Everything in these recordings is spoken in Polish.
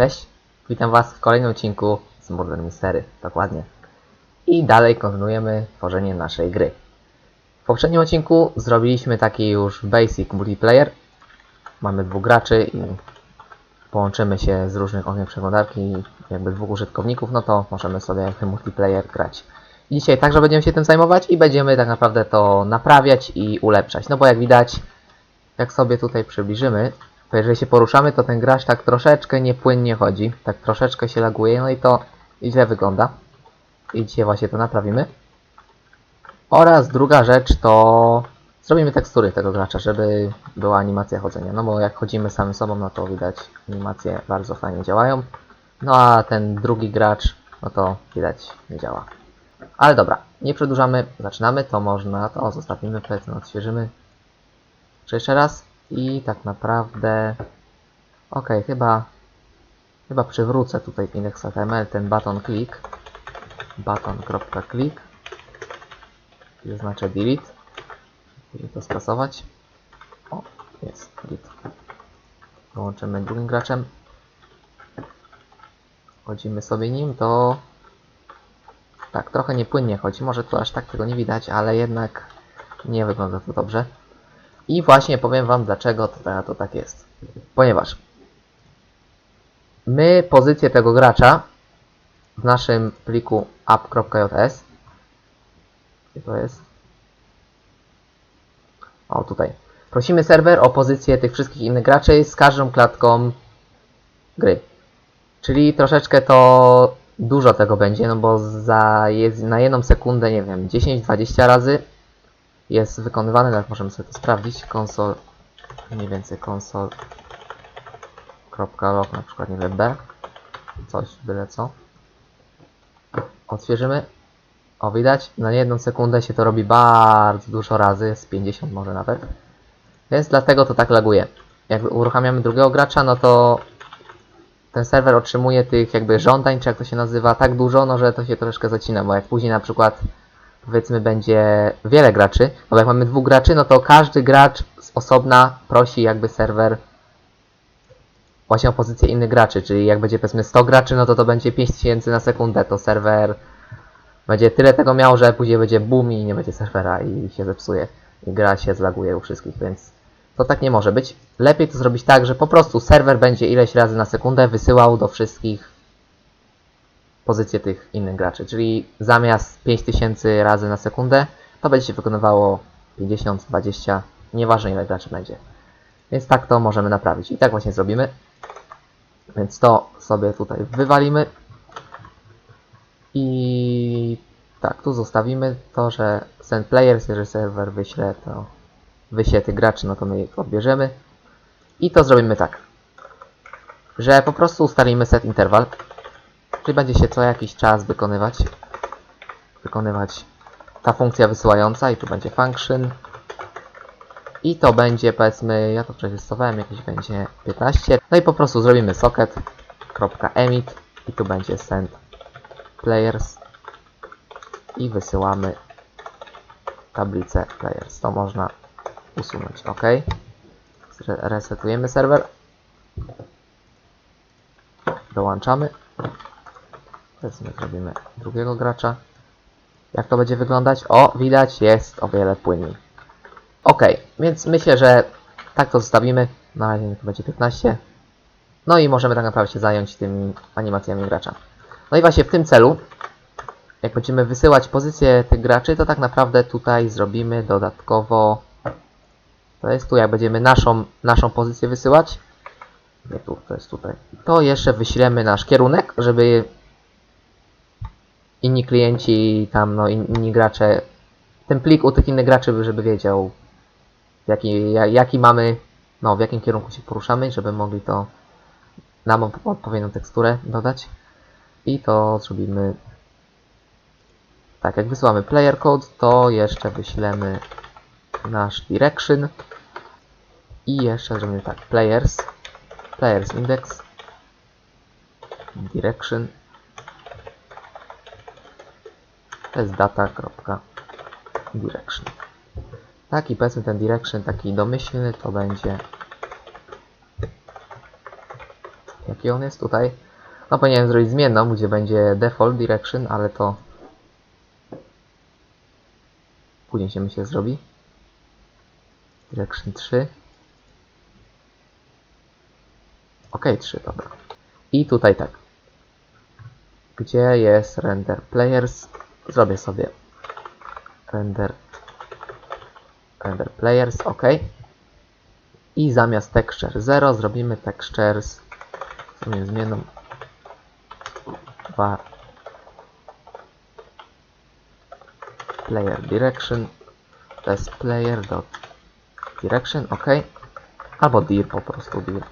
Cześć, witam Was w kolejnym odcinku z Murder Mystery, dokładnie. I dalej kontynuujemy tworzenie naszej gry. W poprzednim odcinku zrobiliśmy taki już basic multiplayer. Mamy dwóch graczy i połączymy się z różnych okien przeglądarki, jakby dwóch użytkowników, no to możemy sobie ten multiplayer grać. I dzisiaj także będziemy się tym zajmować i będziemy tak naprawdę to naprawiać i ulepszać. No bo jak widać, jak sobie tutaj przybliżymy, jeżeli się poruszamy, to ten gracz tak troszeczkę niepłynnie chodzi, tak troszeczkę się laguje, no i to źle wygląda. I dzisiaj właśnie to naprawimy. Oraz druga rzecz to zrobimy tekstury tego gracza, żeby była animacja chodzenia. No bo jak chodzimy samym sobą, no to widać animacje bardzo fajnie działają. No a ten drugi gracz, no to widać nie działa. Ale dobra, nie przedłużamy, zaczynamy, to można, to zostawimy, powiedzmy, odświeżymy. Czy jeszcze raz? I tak naprawdę... Okej, chyba... Chyba przywrócę tutaj w index.html ten button click. Button.click. I zaznaczę delete. Żeby to skasować. O, jest, delete. Połączymy drugim graczem. Chodzimy sobie nim, to... Tak, trochę niepłynnie chodzi. Może tu aż tak tego nie widać, ale jednak nie wygląda to dobrze. I właśnie powiem Wam, dlaczego to, to, tak jest. Ponieważ my pozycję tego gracza w naszym pliku app.js gdzie to jest? O, tutaj. Prosimy serwer o pozycję tych wszystkich innych graczy z każdą klatką gry. Czyli troszeczkę to dużo tego będzie, no bo za na jedną sekundę, nie wiem, 10-20 razy jest wykonywany, tak możemy sobie to sprawdzić, konsol, mniej więcej konsol.log na przykład, nie wiem, b, coś, byle co. Odświeżymy. O, widać, na jedną sekundę się to robi bardzo dużo razy, z 50 może nawet. Więc dlatego to tak laguje. Jak uruchamiamy drugiego gracza, no to ten serwer otrzymuje tych jakby żądań, czy jak to się nazywa, tak dużo, no że to się troszeczkę zacina, bo jak później na przykład powiedzmy będzie wiele graczy, no bo jak mamy dwóch graczy, no to każdy gracz z osobna prosi jakby serwer właśnie o pozycję innych graczy, czyli jak będzie powiedzmy 100 graczy, no to to będzie 5000 na sekundę, to serwer będzie tyle tego miał, że później będzie boom i nie będzie serwera i się zepsuje i gra się zlaguje u wszystkich, więc to tak nie może być. Lepiej to zrobić tak, że po prostu serwer będzie ileś razy na sekundę wysyłał do wszystkich pozycję tych innych graczy, czyli zamiast 5000 razy na sekundę, to będzie się wykonywało 50, 20, nieważne ile graczy będzie. Więc tak to możemy naprawić. I tak właśnie zrobimy. Więc to sobie tutaj wywalimy. I tak, tu zostawimy to, że send players, jeżeli serwer wyśle, to wyśle tych graczy, no to my ich odbierzemy. I to zrobimy tak, że po prostu ustalimy set interval, czyli będzie się co jakiś czas wykonywać, wykonywać ta funkcja wysyłająca i tu będzie function. I to będzie powiedzmy, ja to przetestowałem, jakieś będzie 15. No i po prostu zrobimy socket.emit i tu będzie send players i wysyłamy tablicę players. To można usunąć. OK. Resetujemy serwer. Dołączamy. Powiedzmy, zrobimy drugiego gracza. Jak to będzie wyglądać? O, widać, jest o wiele płynniej. Ok, więc myślę, że tak to zostawimy. Na razie to będzie 15. No i możemy tak naprawdę się zająć tymi animacjami gracza. No i właśnie w tym celu, jak będziemy wysyłać pozycję tych graczy, to tak naprawdę tutaj zrobimy dodatkowo... To jest tu, jak będziemy naszą, naszą pozycję wysyłać. Nie tu, to jest tutaj. To jeszcze wyślemy nasz kierunek, żeby inni klienci, tam no inni gracze, ten plik u tych innych graczy, żeby wiedział jaki, ja- jaki mamy, no w jakim kierunku się poruszamy, żeby mogli to nam odpowiednią teksturę dodać. I to zrobimy tak, jak wysyłamy player code, to jeszcze wyślemy nasz direction. I jeszcze zrobimy tak, players, players index, direction, to jest data.direction. Tak i powiedzmy ten direction taki domyślny to będzie jak jaki on jest tutaj. No powinienem zrobić zmienną, gdzie będzie default direction, ale to później się myślę zrobi. Direction 3. Ok, 3, dobra. I tutaj tak. Gdzie jest render players? Zrobię sobie render render players, ok. I zamiast texture 0 zrobimy textures zrobimy zmienną var player direction to jest player dot direction, ok. Albo dir po prostu dir.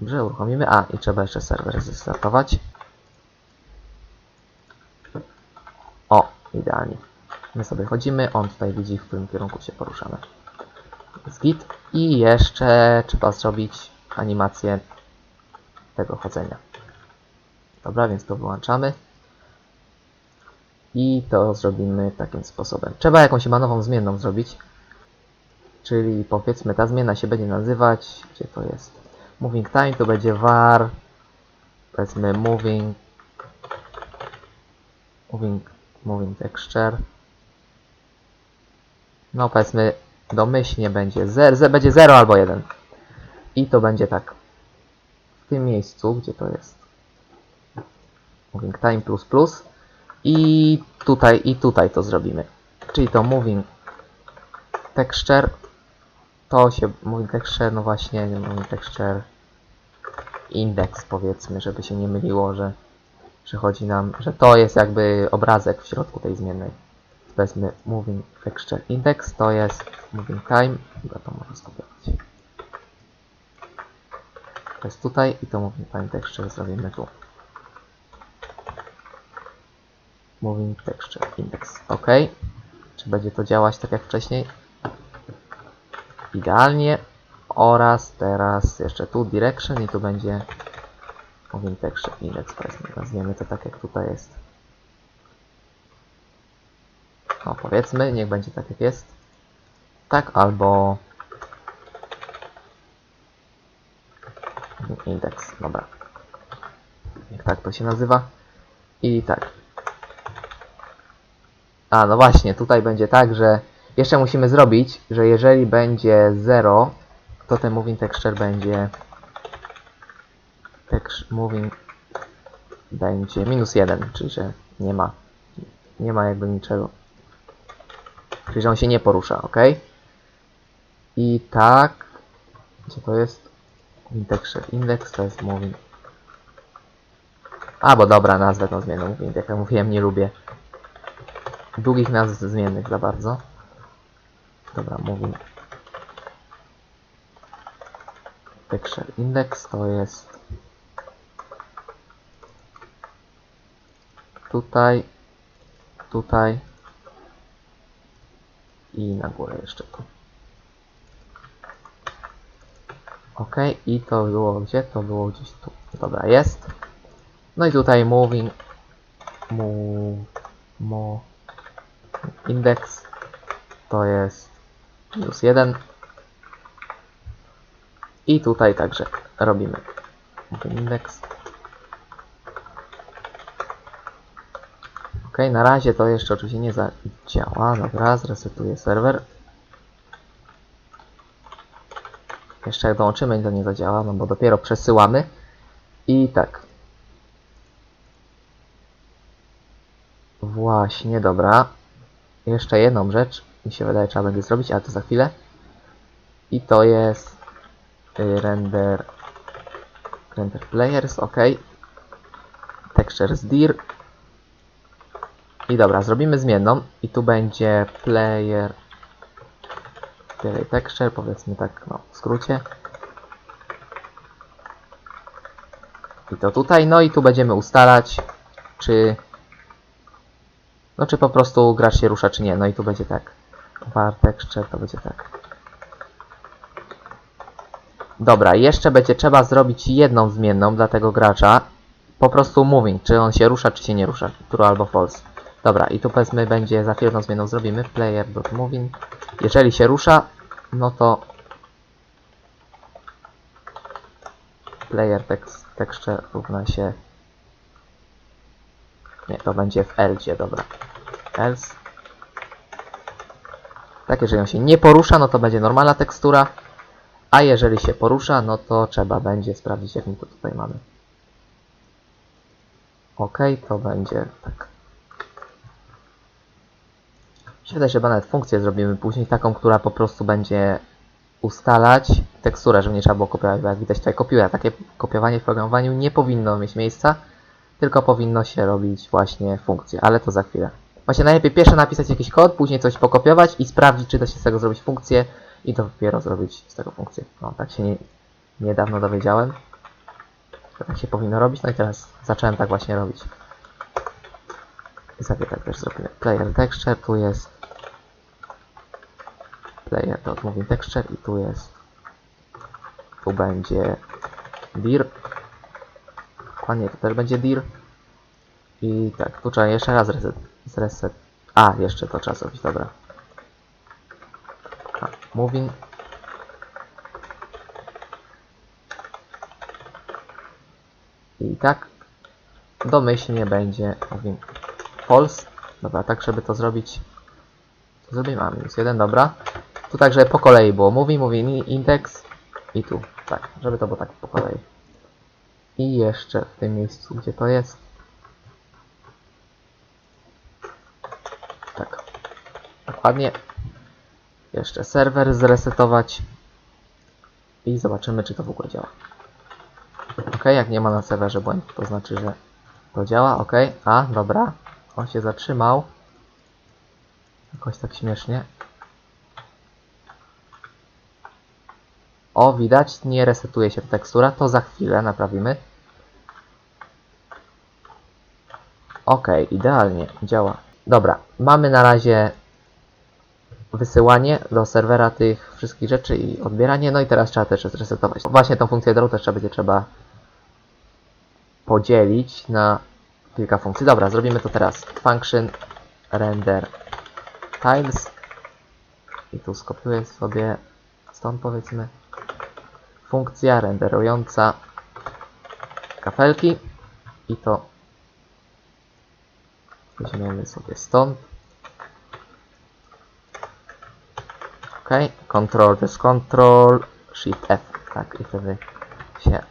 Dobrze, uruchomimy. A, i trzeba jeszcze serwer zestartować. O, idealnie. My sobie chodzimy, on tutaj widzi, w którym kierunku się poruszamy. Jest git. I jeszcze trzeba zrobić animację tego chodzenia. Dobra, więc to wyłączamy. I to zrobimy takim sposobem. Trzeba jakąś chyba nową zmienną zrobić. Czyli powiedzmy ta zmiana się będzie nazywać, gdzie to jest? Moving time to będzie var powiedzmy moving moving moving texture no powiedzmy domyślnie będzie 0, będzie 0 albo 1 i to będzie tak w tym miejscu, gdzie to jest. Moving time plus plus. I tutaj i tutaj to zrobimy. Czyli to moving texture to się moving texture no właśnie nie moving texture index powiedzmy, żeby się nie myliło, że, że chodzi nam, że to jest jakby obrazek w środku tej zmiennej. Weźmy moving texture index, to jest moving time, chyba to może skopiować. To jest tutaj i to moving time texture zrobimy tu. Moving texture index, ok. Czy będzie to działać tak jak wcześniej? Idealnie. Oraz teraz jeszcze tu direction i tu będzie moving texture index powiedzmy. Nazwiemy to tak jak tutaj jest. No powiedzmy, niech będzie tak jak jest. Tak albo index, dobra. Niech tak to się nazywa. I tak. A, no właśnie, tutaj będzie tak, że jeszcze musimy zrobić, że jeżeli będzie 0, to ten moving texture będzie text moving będzie minus 1, czyli że nie ma nie ma jakby niczego. Czyli że on się nie porusza, ok? I tak gdzie to jest? Texture index to jest moving a, bo dobra, nazwę tą zmienną moving, jak ja mówiłem, nie lubię długich nazw zmiennych za bardzo. Dobra, moving texture index to jest tutaj, tutaj i na górę jeszcze tu. Ok, i to było gdzie? To było gdzieś tu. Dobra, jest. No i tutaj moving move, mo, index to jest minus 1 i tutaj także robimy moving index ok, na razie to jeszcze oczywiście nie zadziała dobra, zresetuję serwer jeszcze jak dołączymy to nie zadziała, no bo dopiero przesyłamy i tak Właśnie, dobra. Jeszcze jedną rzecz, mi się wydaje, trzeba będzie zrobić, ale to za chwilę. I to jest y, render render players, ok. Textures dir. I dobra, zrobimy zmienną i tu będzie player texture, powiedzmy tak, no, w skrócie. I to tutaj, no i tu będziemy ustalać, czy no czy po prostu gracz się rusza, czy nie. No i tu będzie tak. Var texture to będzie tak. Dobra, jeszcze będzie trzeba zrobić jedną zmienną dla tego gracza. Po prostu moving, czy on się rusza, czy się nie rusza. True albo false. Dobra, i tu powiedzmy będzie za chwilę zmienną zrobimy. Player.moving. Jeżeli się rusza, no to player text, texture równa się nie, to będzie w elcie, dobra. Else. Tak, jeżeli on się nie porusza, no to będzie normalna tekstura. A jeżeli się porusza, no to trzeba będzie sprawdzić, jak my to tutaj mamy. Ok, to będzie tak. Się wydaje, że chyba nawet funkcję zrobimy później, taką, która po prostu będzie ustalać teksturę, żeby nie trzeba było kopiować, bo jak widać tutaj kopiuję. Takie kopiowanie w programowaniu nie powinno mieć miejsca, tylko powinno się robić właśnie funkcje, ale to za chwilę. Właśnie najlepiej pierwsze napisać jakiś kod, później coś pokopiować i sprawdzić, czy da się z tego zrobić funkcję i dopiero zrobić z tego funkcję. No, tak się nie, niedawno dowiedziałem, że tak się powinno robić, no i teraz zacząłem tak właśnie robić. I sobie tak też zrobimy. Player texture, tu jest player dot moving texture i tu jest. Tu będzie dir. Dokładnie to też będzie dir. I tak, tu trzeba jeszcze raz reset, zreset a, jeszcze to trzeba zrobić, dobra. A, moving. I tak domyślnie będzie moving. False dobra, tak żeby to zrobić. To zrobimy, a minus jeden, dobra tu także po kolei było moving, moving index i tu, tak, żeby to było tak po kolei i jeszcze w tym miejscu, gdzie to jest. Tak. Dokładnie. Jeszcze serwer zresetować. I zobaczymy, czy to w ogóle działa. Ok, jak nie ma na serwerze błędu, to znaczy, że to działa. Ok, a dobra. On się zatrzymał. Jakoś tak śmiesznie. O, widać, nie resetuje się tekstura, to za chwilę naprawimy. Ok, idealnie, działa. Dobra, mamy na razie wysyłanie do serwera tych wszystkich rzeczy i odbieranie, no i teraz trzeba też zresetować. Właśnie tą funkcję draw też trzeba będzie trzeba podzielić na kilka funkcji. Dobra, zrobimy to teraz. Function render tiles i tu skopiuję sobie stąd powiedzmy funkcja renderująca kafelki. I to weźmiemy sobie stąd. Ok, Ctrl to jest Ctrl, Shift F tak i wtedy się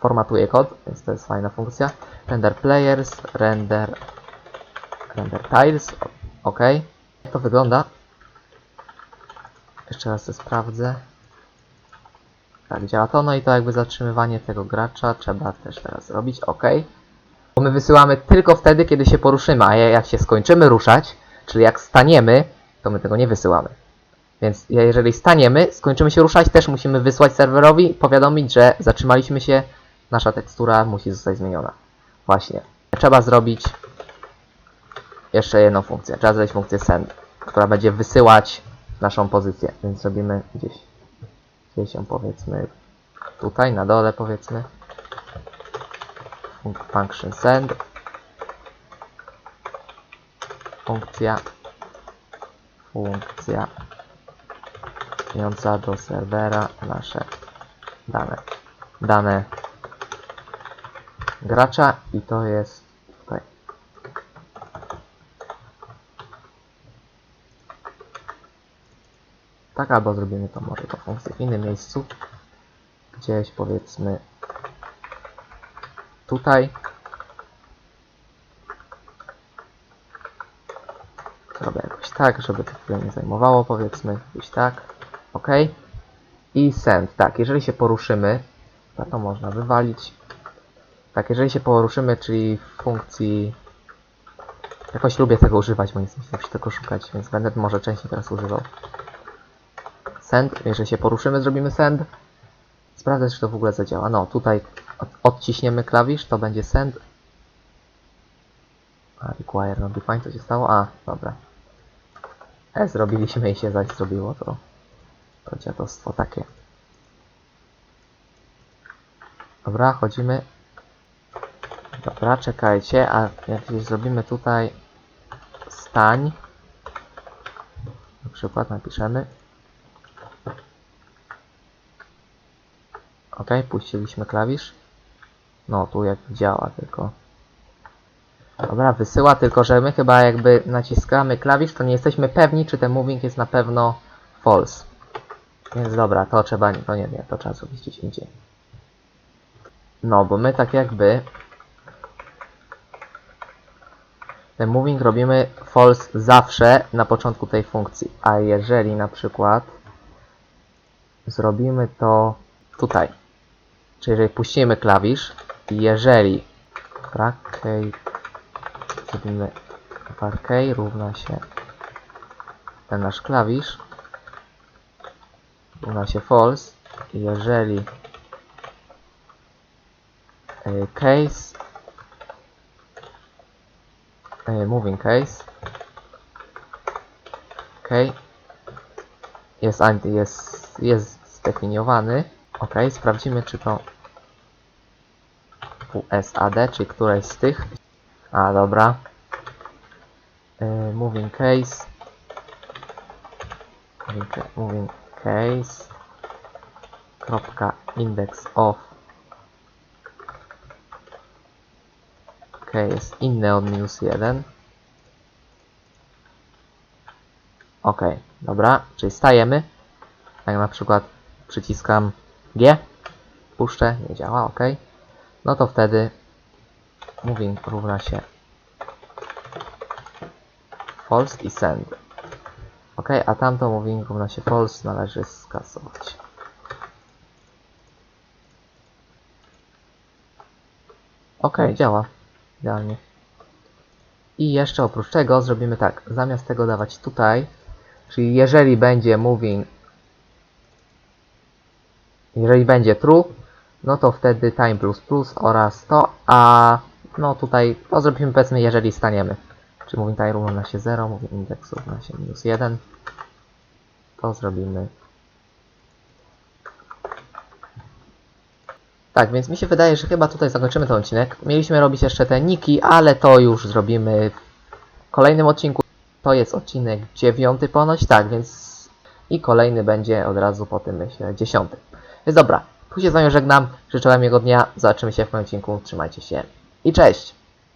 formatuje kod, więc to jest fajna funkcja. Render players, render render tiles, ok. Jak to wygląda? Jeszcze raz to sprawdzę tak, działa to, no i to jakby zatrzymywanie tego gracza trzeba też teraz zrobić, ok. Bo my wysyłamy tylko wtedy, kiedy się poruszymy, a jak się skończymy ruszać, czyli jak staniemy, to my tego nie wysyłamy. Więc jeżeli staniemy, skończymy się ruszać, też musimy wysłać serwerowi, powiadomić, że zatrzymaliśmy się, nasza tekstura musi zostać zmieniona. Właśnie. Trzeba zrobić jeszcze jedną funkcję. Trzeba zrobić funkcję send, która będzie wysyłać naszą pozycję. Więc zrobimy gdzieś gdzieś ją powiedzmy tutaj na dole powiedzmy. Fun- function send. Funkcja. Funkcja. Wniosła do serwera nasze dane. Dane gracza i to jest tutaj Tak, albo zrobimy to może tą funkcję w innym miejscu. Gdzieś powiedzmy tutaj. Zrobię jakoś tak, żeby to chwilę nie zajmowało, powiedzmy, gdzieś tak. OK. I send. Tak, jeżeli się poruszymy, to, to można wywalić. Tak, jeżeli się poruszymy, czyli w funkcji... Jakoś lubię tego używać, nie chcę się tego szukać, więc będę może częściej teraz używał send, jeżeli się poruszymy, zrobimy send. Sprawdzę, czy to w ogóle zadziała. No, tutaj od, odciśniemy klawisz, to będzie send. A, require not defined, co się stało? A, dobra. E, zrobiliśmy i się zaś zrobiło to. To dziadostwo takie. Dobra, chodzimy. Dobra, czekajcie, a jak gdzieś zrobimy tutaj stań. Na przykład napiszemy Ok, puściliśmy klawisz. No, tu jak działa tylko. Dobra, wysyła, tylko że my chyba jakby naciskamy klawisz, to nie jesteśmy pewni, czy ten moving jest na pewno false. Więc dobra, to trzeba, to nie, nie, to trzeba zrobić gdzieś indziej. No, bo my tak jakby ten moving robimy false zawsze na początku tej funkcji. A jeżeli na przykład zrobimy to tutaj, czyli jeżeli puścimy klawisz jeżeli k, zrobimy k równa się ten nasz klawisz równa się false. Jeżeli y, case y, moving case ok jest jest jest zdefiniowany ok sprawdzimy czy to USAD czy któreś z tych. A dobra. Y, moving case. Moving, ca- moving case. Kropka index of. Ok jest inny od minus 1 ok dobra. Czyli stajemy. Jak na przykład przyciskam G puszczę nie działa ok no to wtedy moving równa się false i send ok a tamto moving równa się false należy skasować Ok, działa. Idealnie. I jeszcze oprócz tego zrobimy tak. Zamiast tego dawać tutaj, czyli jeżeli będzie moving, jeżeli będzie true, no to wtedy time plus plus oraz to, a no tutaj to zrobimy powiedzmy jeżeli staniemy. Czy moving time równa się 0, moving index równa się minus 1. To zrobimy Tak, więc mi się wydaje, że chyba tutaj zakończymy ten odcinek. Mieliśmy robić jeszcze te niki, ale to już zrobimy w kolejnym odcinku. To jest odcinek dziewiąty ponoć, tak, więc i kolejny będzie od razu po tym, myślę, dziesiąty. Więc dobra, tu się z wami żegnam, życzę wam miłego dnia, zobaczymy się w kolejnym odcinku, trzymajcie się. I cześć!